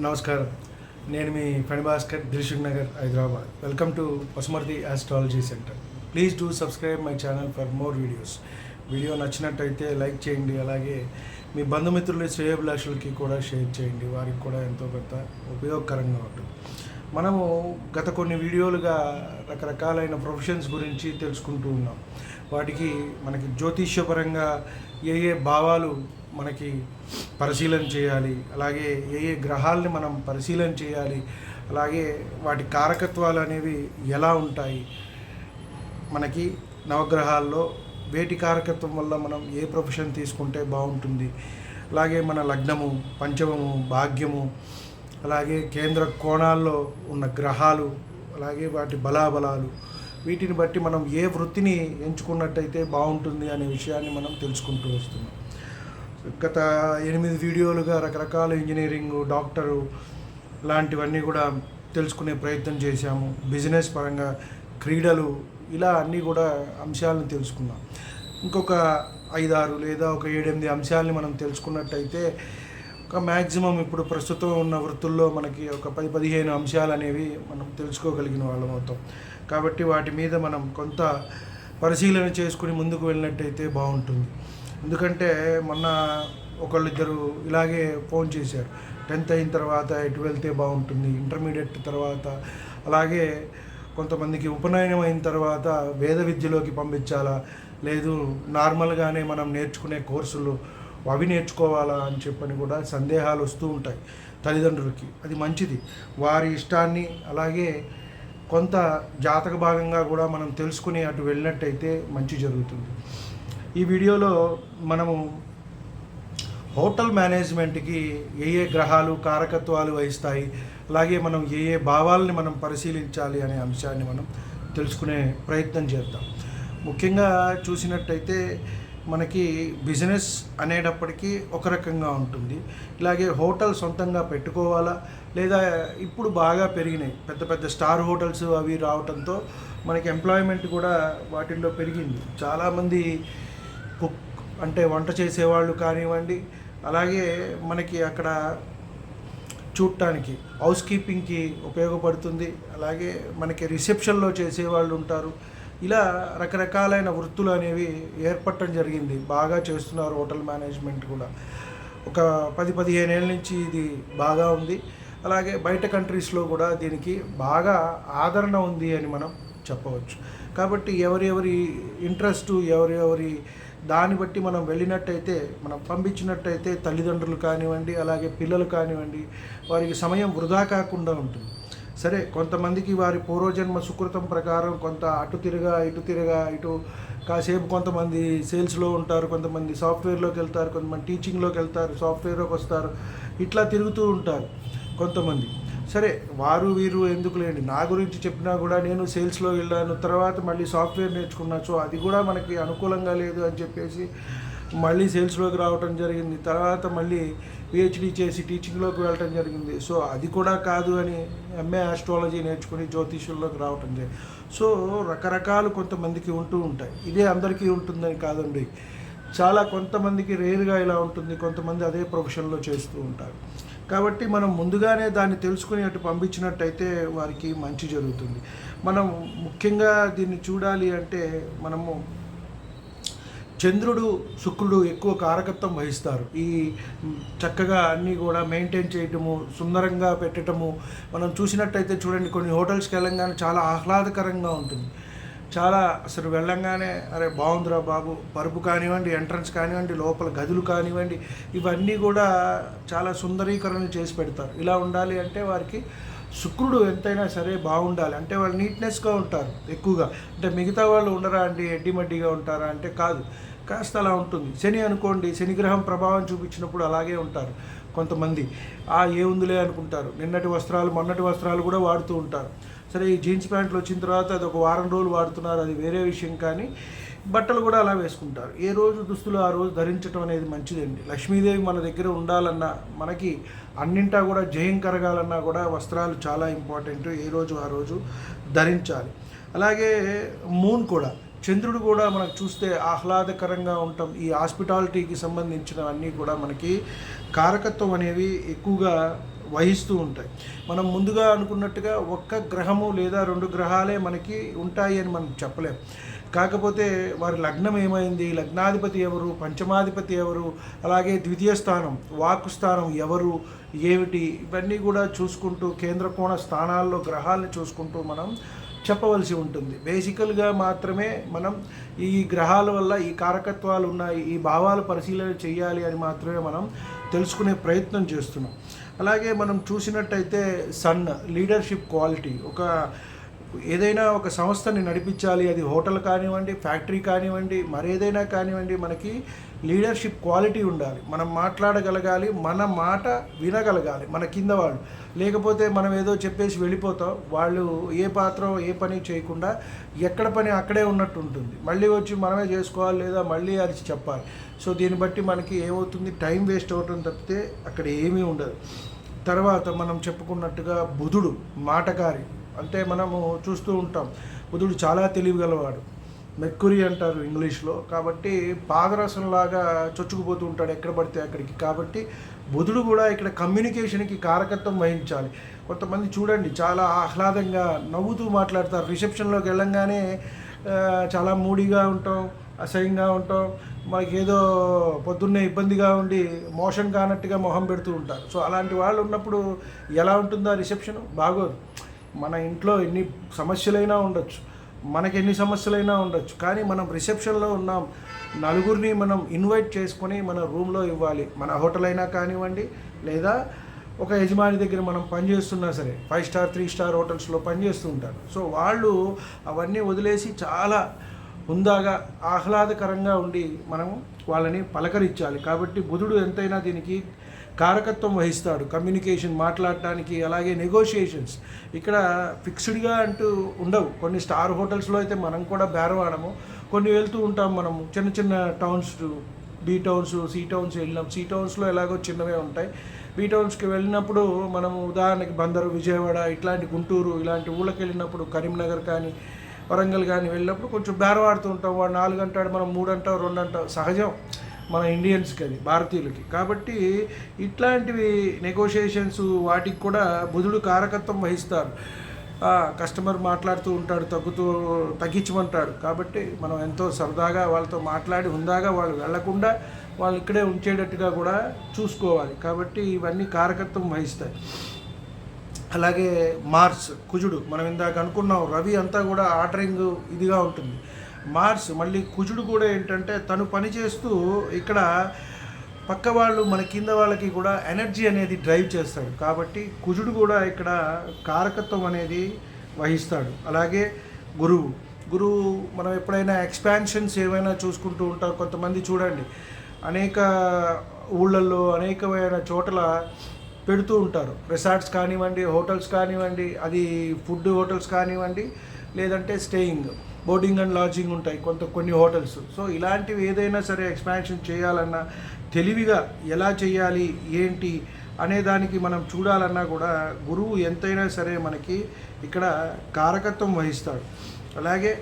నమస్కారం. నేను మీ Phanibhaskar Dilsukhnagar Hyderabad. Welcome to Pasumarthi astrology centre please do subscribe my channel for more videos video నచ్చినట్టయితే like చేయండి. అలాగే మీ బంధుమిత్రులు శ్రేయభిలాషులకి కూడా షేర్ చేయండి. వారికి కూడా ఎంతో కొంత ఉపయోగకరంగా ఉంటుంది. మనము గత కొన్ని వీడియోలుగా రకరకాలైన ప్రొఫెషన్స్ గురించి తెలుసుకుంటూ ఉన్నాం. వాటికి మనకి జ్యోతిష్యపరంగా ఏ ఏ భావాలు మనకి పరిశీలన చేయాలి అలాగే ఏ ఏ గ్రహాలని మనం పరిశీలన చేయాలి అలాగే వాటి కారకత్వాలు అనేవి ఎలా ఉంటాయి. మనకి నవగ్రహాల్లో వేటి కారకత్వం వల్ల మనం ఏ ప్రొఫెషన్ తీసుకుంటే బాగుంటుంది. అలాగే మన లగ్నము పంచమము భాగ్యము అలాగే కేంద్ర కోణాల్లో ఉన్న గ్రహాలు అలాగే వాటి బలాబలాలు వీటిని బట్టి మనం ఏ వృత్తిని ఎంచుకున్నట్టయితే బాగుంటుంది అనే విషయాన్ని మనం తెలుసుకుంటూ వస్తున్నాం. గత ఎనిమిది వీడియోలుగా రకరకాల ఇంజనీరింగ్ డాక్టరు లాంటివన్నీ కూడా తెలుసుకునే ప్రయత్నం చేశాము. బిజినెస్ పరంగా క్రీడలు ఇలా అన్నీ కూడా అంశాలను తెలుసుకున్నాం. ఇంకొక ఐదారు లేదా ఒక ఏడెనిమిది అంశాలని మనం తెలుసుకున్నట్టయితే ఒక మ్యాక్సిమం ఇప్పుడు ప్రస్తుతం ఉన్న వృత్తుల్లో మనకి ఒక పది పదిహేను అంశాలు అనేవి మనం తెలుసుకోగలిగిన వాళ్ళం అవుతాం. కాబట్టి వాటి మీద మనం కొంత పరిశీలన చేసుకుని ముందుకు వెళ్ళినట్టయితే బాగుంటుంది. ఎందుకంటే మొన్న ఒకళ్ళిద్దరు ఇలాగే ఫోన్ చేశారు. టెన్త్ అయిన తర్వాత ఎటు వెళ్తే బాగుంటుంది ఇంటర్మీడియట్ తర్వాత అలాగే కొంతమందికి ఉపనయనం అయిన తర్వాత వేద విద్యలోకి పంపించాలా లేదు నార్మల్గానే మనం నేర్చుకునే కోర్సులు అవి నేర్చుకోవాలా అని చెప్పని కూడా సందేహాలు వస్తూ ఉంటాయి తల్లిదండ్రులకి. అది మంచిది. వారి ఇష్టాన్ని అలాగే కొంత జాతక భాగంగా కూడా మనం తెలుసుకుని అటు వెళ్ళినట్టయితే మంచి జరుగుతుంది. ఈ వీడియోలో మనము హోటల్ మేనేజ్మెంట్కి ఏ ఏ గ్రహాలు కారకత్వాలు వహిస్తాయి అలాగే మనం ఏ ఏ భావాలని మనం పరిశీలించాలి అనే అంశాన్ని మనం తెలుసుకునే ప్రయత్నం చేద్దాం. ముఖ్యంగా చూసినట్టయితే మనకి బిజినెస్ అనేటప్పటికీ ఒక రకంగా ఉంటుంది. ఇలాగే హోటల్ సొంతంగా పెట్టుకోవాలా లేదా ఇప్పుడు బాగా పెరిగినాయి పెద్ద పెద్ద స్టార్ హోటల్స్ అవి రావడంతో మనకి ఎంప్లాయ్మెంట్ కూడా వాటిల్లో పెరిగింది. చాలామంది కుక్ అంటే వంట చేసేవాళ్ళు కానివ్వండి అలాగే మనకి అక్కడ చూడటానికి హౌస్ కీపింగ్కి ఉపయోగపడుతుంది. అలాగే మనకి రిసెప్షన్లో చేసేవాళ్ళు ఉంటారు. ఇలా రకరకాలైన వృత్తులు అనేవి ఏర్పడటం జరిగింది. బాగా చేస్తున్నారు హోటల్ మేనేజ్మెంట్ కూడా. ఒక పది పదిహేను ఏళ్ళ నుంచి ఇది బాగా ఉంది. అలాగే బయట కంట్రీస్లో కూడా దీనికి బాగా ఆదరణ ఉంది అని మనం చెప్పవచ్చు. కాబట్టి ఎవరెవరి ఇంట్రెస్ట్ ఎవరెవరి దాన్ని బట్టి మనం వెళ్ళినట్టయితే మనం పంపించినట్టయితే తల్లిదండ్రులు కానివ్వండి అలాగే పిల్లలు కానివ్వండి వారికి సమయం వృధా కాకుండా ఉంటుంది. సరే కొంతమందికి వారి పూర్వజన్మ సుకృతం ప్రకారం కొంత అటు తిరగా ఇటు తిరగా ఇటు కాసేపు కొంతమంది సేల్స్లో ఉంటారు కొంతమంది సాఫ్ట్వేర్లోకి వెళ్తారు కొంతమంది టీచింగ్లోకి వెళ్తారు సాఫ్ట్వేర్లోకి వస్తారు ఇట్లా తిరుగుతూ ఉంటారు కొంతమంది. సరే వారు వీరు ఎందుకు లేండి నా గురించి చెప్పినా కూడా నేను సేల్స్లో వెళ్ళాను తర్వాత మళ్ళీ సాఫ్ట్వేర్ నేర్చుకున్నా సో అది కూడా మనకి అనుకూలంగా లేదు అని చెప్పేసి మళ్ళీ సేల్స్లోకి రావటం జరిగింది. తర్వాత మళ్ళీ పిహెచ్డి చేసి టీచింగ్లోకి వెళ్ళటం జరిగింది. సో అది కూడా కాదు అని ఎంఏ ఆస్ట్రాలజీ నేర్చుకుని జ్యోతిష్యుల్లోకి రావటం జరిగింది సో రకరకాలు కొంతమందికి ఉంటూ ఉంటాయి. ఇదే అందరికీ ఉంటుందని కాదండి. చాలా కొంతమందికి రేరుగా ఇలా ఉంటుంది. కొంతమంది అదే ప్రొఫెషన్లో చేస్తూ ఉంటారు. కాబట్టి మనం ముందుగానే దాన్ని తెలుసుకుని అటు పంపించినట్టయితే వారికి మంచి జరుగుతుంది. మనం ముఖ్యంగా దీన్ని చూడాలి అంటే మనము చంద్రుడు శుక్రుడు ఎక్కువ కారకత్వం వహిస్తారు. ఈ చక్కగా అన్నీ కూడా మెయింటైన్ చేయటము సుందరంగా పెట్టడము మనం చూసినట్టయితే చూడండి కొన్ని హోటల్స్కి వెళ్ళంగానే చాలా ఆహ్లాదకరంగా ఉంటుంది. చాలా అసలు వెళ్ళంగానే అరే బాగుందిరా బాబు పరుపు కానివ్వండి ఎంట్రన్స్ కానివ్వండి లోపల గదులు కానివ్వండి ఇవన్నీ కూడా చాలా సుందరీకరణ చేసి పెడతారు. ఇలా ఉండాలి అంటే వారికి శుక్రుడు ఎంతైనా సరే బాగుండాలి. అంటే వాళ్ళు నీట్నెస్గా ఉంటారు ఎక్కువగా. అంటే మిగతా వాళ్ళు ఉండరా అండి ఎడ్డిమడ్డిగా ఉంటారా అంటే కాదు. కాస్త అలా ఉంటుంది. శని అనుకోండి శనిగ్రహం ప్రభావం చూపించినప్పుడు అలాగే ఉంటారు కొంతమంది. ఆ ఏ ఉందిలే అనుకుంటారు. నిన్నటి వస్త్రాలు మొన్నటి వస్త్రాలు కూడా వాడుతూ ఉంటారు. సరే ఈ జీన్స్ ప్యాంట్లు వచ్చిన తర్వాత అది ఒక వారం రోజులు వాడుతున్నారు అది వేరే విషయం కానీ బట్టలు కూడా అలా వేసుకుంటారు. ఏ రోజు దుస్తులు ఆ రోజు ధరించడం అనేది మంచిదండి. లక్ష్మీదేవి మన దగ్గర ఉండాలన్నా మనకి అన్నింటా కూడా జయం కరగాలన్నా కూడా వస్త్రాలు చాలా ఇంపార్టెంట్ ఏ రోజు ఆ రోజు ధరించాలి. అలాగే మూన్ కూడా చంద్రుడు కూడా మనకు చూస్తే ఆహ్లాదకరంగా ఉంటాం ఈ హాస్పిటాలిటీకి సంబంధించినవన్నీ కూడా మనకి కారకత్వం అనేవి ఎక్కువగా వహిస్తూ ఉంటాయి. మనం ముందుగా అనుకున్నట్టుగా ఒక్క గ్రహము లేదా రెండు గ్రహాలే మనకి ఉంటాయి అని మనం చెప్పలేం. కాకపోతే వారి లగ్నం ఏమైంది? లగ్నాధిపతి ఎవరు? పంచమాధిపతి ఎవరు? అలాగే ద్వితీయ స్థానం వాక్ స్థానం ఎవరు? ఏమిటి? ఇవన్నీ కూడా చూసుకుంటూ కేంద్ర కోణ స్థానాల్లో గ్రహాలను చూసుకుంటూ మనం చెప్పవలసి ఉంటుంది. బేసికల్గా మాత్రమే మనం ఈ గ్రహాల వల్ల ఈ కారకత్వాలు ఉన్నాయి ఈ భావాలు పరిశీలన చేయాలి అని మాత్రమే మనం తెలుసుకునే ప్రయత్నం చేస్తున్నాం. అలాగే మనం చూసినట్టయితే సన్ లీడర్షిప్ క్వాలిటీ. ఒక ఏదైనా ఒక సంస్థని నడిపించాలి అది హోటల్ కానివ్వండి ఫ్యాక్టరీ కానివ్వండి మరేదైనా కానివ్వండి మనకి లీడర్షిప్ క్వాలిటీ ఉండాలి. మనం మాట్లాడగలగాలి మన మాట వినగలగాలి మన కింద వాళ్ళు. లేకపోతే మనం ఏదో చెప్పేసి వెళ్ళిపోతాం. వాళ్ళు ఏ పాత్ర ఏ పని చేయకుండా ఎక్కడ పని అక్కడే ఉన్నట్టు ఉంటుంది. మళ్ళీ వచ్చి మనమే చేసుకోవాలి లేదా మళ్ళీ అరిచి చెప్పాలి. సో దీన్ని బట్టి మనకి ఏమవుతుంది? టైం వేస్ట్ అవ్వటం తప్పితే అక్కడ ఏమీ ఉండదు. తర్వాత మనం చెప్పుకున్నట్టుగా బుధుడు మాటకారి అంటే మనము చూస్తూ ఉంటాం. బుధుడు చాలా తెలివిగలవాడు. మెక్కురి అంటారు ఇంగ్లీష్లో. కాబట్టి పాదరసంలాగా చొచ్చుకుపోతూ ఉంటాడు ఎక్కడ పడితే అక్కడికి. కాబట్టి బుధుడు కూడా ఇక్కడ కమ్యూనికేషన్కి కారకత్వం వహించాలి. కొంతమంది చూడండి చాలా ఆహ్లాదంగా నవ్వుతూ మాట్లాడతారు. రిసెప్షన్లోకి వెళ్ళంగానే చాలా మూడీగా ఉంటాం అసహ్యంగా ఉంటాం మనకి ఏదో పొద్దున్నే ఇబ్బందిగా ఉండి మోషన్ కానట్టుగా మొహం పెడుతూ ఉంటారు. సో అలాంటి వాళ్ళు ఉన్నప్పుడు ఎలా ఉంటుందో ఆ రిసెప్షన్? బాగోదు. మన ఇంట్లో ఎన్ని సమస్యలైనా ఉండొచ్చు. మనకి ఎన్ని సమస్యలైనా ఉండొచ్చు. కానీ మనం రిసెప్షన్లో ఉన్నాం. నలుగురిని మనం ఇన్వైట్ చేసుకొని మన రూమ్లో ఇవ్వాలి. మన హోటల్ అయినా కానివ్వండి లేదా ఒక యజమాని దగ్గర మనం పనిచేస్తున్నా సరే ఫైవ్ స్టార్ త్రీ స్టార్ హోటల్స్లో పనిచేస్తూ ఉంటారు. సో వాళ్ళు అవన్నీ వదిలేసి చాలా హుందాగా ఆహ్లాదకరంగా ఉండి మనం వాళ్ళని పలకరించాలి. కాబట్టి బుధుడు ఎంతైనా దీనికి కారకత్వం వహిస్తాడు. కమ్యూనికేషన్ మాట్లాడటానికి అలాగే నెగోషియేషన్స్ ఇక్కడ ఫిక్స్డ్గా అంటూ ఉండవు. కొన్ని స్టార్ హోటల్స్లో అయితే మనం కూడా బేరవాడము. కొన్ని వెళ్తూ ఉంటాం మనం చిన్న చిన్న towns B towns C towns వెళ్ళినాం. సి టౌన్స్లో ఎలాగో చిన్నవే ఉంటాయి. బీ టౌన్స్కి వెళ్ళినప్పుడు మనం ఉదాహరణకి బందరు విజయవాడ ఇట్లాంటి గుంటూరు ఇలాంటి ఊళ్ళకి వెళ్ళినప్పుడు కరీంనగర్ కానీ వరంగల్ కానీ వెళ్ళినప్పుడు కొంచెం బేరవాడుతూ ఉంటాం. వాడు నాలుగు అంటాడు మనం మూడు అంటాం రెండు అంటాం సహజం. మన ఇండియన్స్కి అది భారతీయులకి. కాబట్టి ఇట్లాంటివి నెగోషియేషన్స్ వాటికి కూడా బుధుడు కారకత్వం వహిస్తారు కస్టమర్ మాట్లాడుతూ ఉంటాడు తగ్గుతూ తగ్గించమంటాడు. కాబట్టి మనం ఎంతో సరదాగా వాళ్ళతో మాట్లాడి ఉందాగా వాళ్ళు వెళ్ళకుండా వాళ్ళు ఇక్కడే ఉంచేటట్టుగా కూడా చూసుకోవాలి. కాబట్టి ఇవన్నీ కారకత్వం వహిస్తాయి. అలాగే మార్స్ కుజుడు. మనం ఇందాక అనుకున్నాం రవి అంతా కూడా ఆర్డరింగ్ ఇదిగా ఉంటుంది. మార్స్ మళ్ళీ కుజుడు కూడా ఏంటంటే తను పని చేస్తూ ఇక్కడ పక్క వాళ్ళు మన కింద వాళ్ళకి కూడా ఎనర్జీ అనేది డ్రైవ్ చేస్తాడు. కాబట్టి కుజుడు కూడా ఇక్కడ కారకత్వం అనేది వహిస్తాడు. అలాగే గురువు. గురువు మనం ఎప్పుడైనా ఎక్స్పాన్షన్స్ ఏమైనా చూసుకుంటూ ఉంటారు కొంతమంది చూడండి అనేక ఊళ్ళల్లో అనేకమైన చోట్ల పెడుతూ ఉంటారు. రిసార్ట్స్ కానివ్వండి హోటల్స్ కానివ్వండి అది ఫుడ్ హోటల్స్ కానివ్వండి లేదంటే స్టేయింగ్ బోర్డింగ్ అండ్ లాడ్జింగ్ ఉంటాయి కొంత కొన్ని హోటల్స్. సో ఇలాంటివి ఏదైనా సరే ఎక్స్పాన్షన్ చేయాలన్నా తెలివిగా ఎలా చేయాలి ఏంటి అనే దానికి మనం చూడాలన్నా కూడా గురువు ఎంతైనా సరే మనకి ఇక్కడ కారకత్వం వహిస్తాడు. అలాగే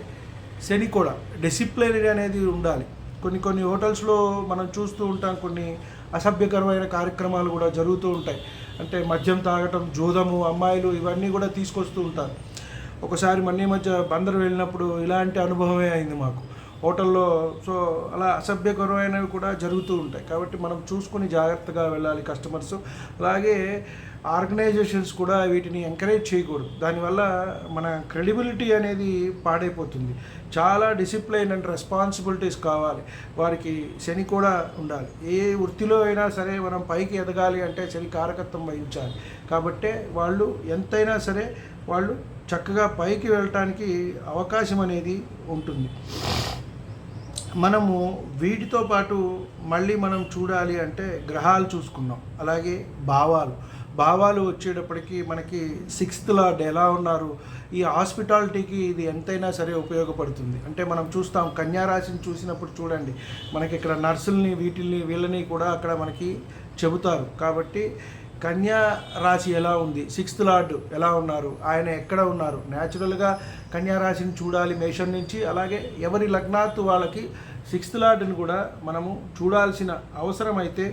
శని కూడా డిసిప్లినరీ అనేది ఉండాలి. కొన్ని కొన్ని హోటల్స్లో మనం చూస్తూ ఉంటాం కొన్ని అసభ్యకరమైన కార్యక్రమాలు కూడా జరుగుతూ ఉంటాయి. అంటే మద్యం తాగటం జూదము అమ్మాయిలు ఇవన్నీ కూడా తీసుకొస్తూ ఉంటారు. ఒకసారి మన్ని మధ్య బందరు వెళ్ళినప్పుడు ఇలాంటి అనుభవమే అయింది మాకు. హోటల్లో సో అలా అసభ్యకరమైనవి కూడా జరుగుతూ ఉంటాయి. కాబట్టి మనం చూసుకుని జాగ్రత్తగా వెళ్ళాలి కస్టమర్స్. అలాగే ఆర్గనైజేషన్స్ కూడా వీటిని ఎంకరేజ్ చేయకూడదు. దానివల్ల మన క్రెడిబిలిటీ అనేది పాడైపోతుంది. చాలా డిసిప్లైన్ అండ్ రెస్పాన్సిబిలిటీస్ కావాలి. వారికి శని కూడా ఉండాలి. ఏ వృత్తిలో అయినా సరే మనం పైకి ఎదగాలి అంటే శని కారకత్వం వహించాలి. కాబట్టే వాళ్ళు ఎంతైనా సరే వాళ్ళు చక్కగా పైకి వెళ్ళటానికి అవకాశం అనేది ఉంటుంది. మనము వీటితో పాటు మళ్ళీ మనం చూడాలి అంటే గ్రహాలు చూసుకున్నాం. అలాగే భావాలు. భావాలు వచ్చేటప్పటికి మనకి సిక్స్త్ లార్డ్ ఎలా ఉన్నారు? ఈ హాస్పిటాలిటీకి ఇది ఎంతైనా సరే ఉపయోగపడుతుంది. అంటే మనం చూస్తాం కన్యారాశిని చూసినప్పుడు చూడండి మనకి ఇక్కడ నర్సుల్ని వీటిల్ని వీళ్ళని కూడా అక్కడ మనకి చెబుతారు. కాబట్టి కన్యా రాశి ఎలా ఉంది? సిక్స్త్ లార్డ్ ఎలా ఉన్నారు? ఆయన ఎక్కడ ఉన్నారు? న్యాచురల్గా కన్యా రాశిని చూడాలి మేషం నుంచి అలాగే ఎవరి లగ్నాత్ వాళ్ళకి సిక్స్త్ లార్డ్ని కూడా మనము చూడాల్సిన అవసరం అయితే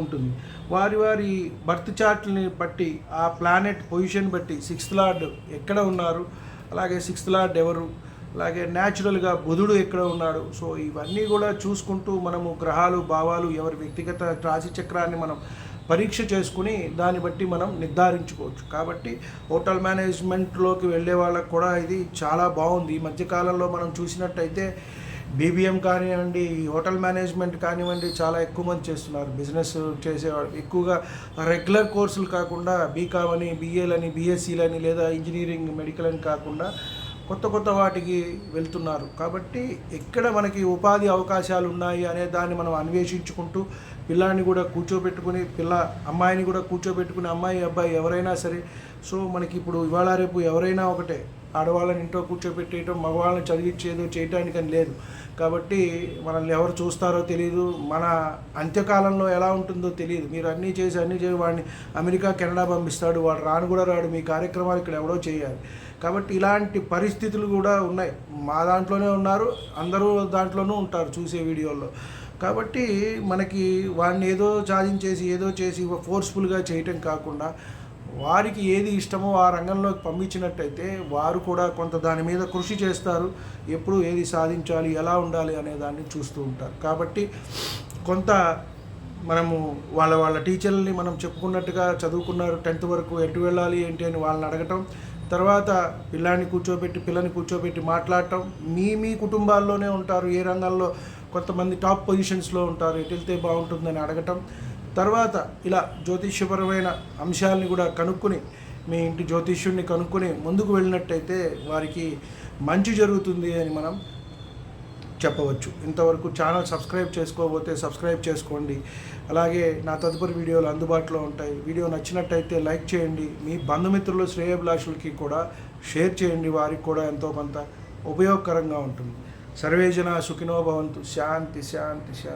ఉంటుంది. వారి వారి బర్త్ చార్ట్ని బట్టి ఆ ప్లానెట్ పొజిషన్ బట్టి సిక్స్త్ లార్డ్ ఎక్కడ ఉన్నారు అలాగే సిక్స్త్ లార్డ్ ఎవరు అలాగే న్యాచురల్గా బుధుడు ఎక్కడ ఉన్నాడు. సో ఇవన్నీ కూడా చూసుకుంటూ మనము గ్రహాలు భావాలు ఎవరి వ్యక్తిగత రాశి చక్రాన్ని మనం పరీక్ష చేసుకుని దాన్ని బట్టి మనం నిర్ధారించుకోవచ్చు. కాబట్టి హోటల్ మేనేజ్మెంట్లోకి వెళ్ళే వాళ్ళకు కూడా ఇది చాలా బాగుంది. ఈ మధ్యకాలంలో మనం చూసినట్టయితే బీబీఎం కానివ్వండి హోటల్ మేనేజ్మెంట్ కానివ్వండి చాలా ఎక్కువ మంది చేస్తున్నారు. బిజినెస్ చేసే ఎక్కువగా రెగ్యులర్ కోర్సులు కాకుండా బీకామ్ అని బీఏలని బీఎస్సీలని లేదా ఇంజనీరింగ్ మెడికల్ అని కాకుండా కొత్త కొత్త వాటికి వెళ్తున్నారు. కాబట్టి ఎక్కడ మనకి ఉపాధి అవకాశాలు ఉన్నాయి అనే దాన్ని మనం అన్వేషించుకుంటూ పిల్లాన్ని కూడా కూర్చోబెట్టుకుని పిల్ల అమ్మాయిని కూడా కూర్చోబెట్టుకుని అమ్మాయి అబ్బాయి ఎవరైనా సరే సో మనకి ఇప్పుడు ఇవాళ రేపు ఎవరైనా ఒకటే ఆడవాళ్ళని ఇంట్లో కూర్చోబెట్టేయటం మగవాళ్ళని చదివించేదో చేయటానికని లేదు. కాబట్టి మనల్ని ఎవరు చూస్తారో తెలియదు మన అంత్యకాలంలో ఎలా ఉంటుందో తెలియదు మీరు అన్నీ చేసి అన్నీ చేసి వాడిని అమెరికా కెనడా పంపిస్తాడు. వాడు రాను కూడా రాడు. మీ కార్యక్రమాలు ఇక్కడ ఎవడో చేయాలి. కాబట్టి ఇలాంటి పరిస్థితులు కూడా ఉన్నాయి. మా దాంట్లోనే ఉన్నారు. అందరూ దాంట్లోనూ ఉంటారు చూసే వీడియోల్లో. కాబట్టి మనకి వాడిని ఏదో సాధించేసి ఏదో చేసి ఫోర్స్ఫుల్గా చేయటం కాకుండా వారికి ఏది ఇష్టమో ఆ రంగంలోకి పంపించినట్టయితే వారు కూడా కొంత దాని మీద కృషి చేస్తారు. ఎప్పుడు ఏది సాధించాలి ఎలా ఉండాలి అనే దాన్ని చూస్తూ ఉంటారు. కాబట్టి కొంత మనము వాళ్ళ వాళ్ళ టీచర్లని మనం చెప్పుకున్నట్టుగా చదువుకున్నారు టెన్త్ వరకు ఎటు వెళ్ళాలి ఏంటి అని వాళ్ళని అడగటం తర్వాత పిల్లాన్ని కూర్చోబెట్టి పిల్లని కూర్చోబెట్టి మాట్లాడటం మీ మీ కుటుంబాల్లోనే ఉంటారు ఏ రంగాల్లో కొంతమంది టాప్ పొజిషన్స్లో ఉంటారు ఎటు వెళ్తే బాగుంటుందని అడగటం తర్వాత ఇలా జ్యోతిష్యపరమైన అంశాలని కూడా కనుక్కొని మీ ఇంటి జ్యోతిష్యుడిని కనుక్కొని ముందుకు వెళ్ళినట్టయితే వారికి మంచి జరుగుతుంది అని మనం చెప్పవచ్చు. ఇంతవరకు ఛానల్ సబ్స్క్రైబ్ చేసుకోకపోతే సబ్స్క్రైబ్ చేసుకోండి. అలాగే నా తదుపరి వీడియోలు అందుబాటులో ఉంటాయి. వీడియో నచ్చినట్టయితే లైక్ చేయండి. మీ బంధుమిత్రులు శ్రేయభిలాషులకి కూడా షేర్ చేయండి. వారికి కూడా ఎంతో కొంత ఉపయోగకరంగా ఉంటుంది. సర్వేజన సుఖినో భవంతు. శాంతి శాంతి శాంతి.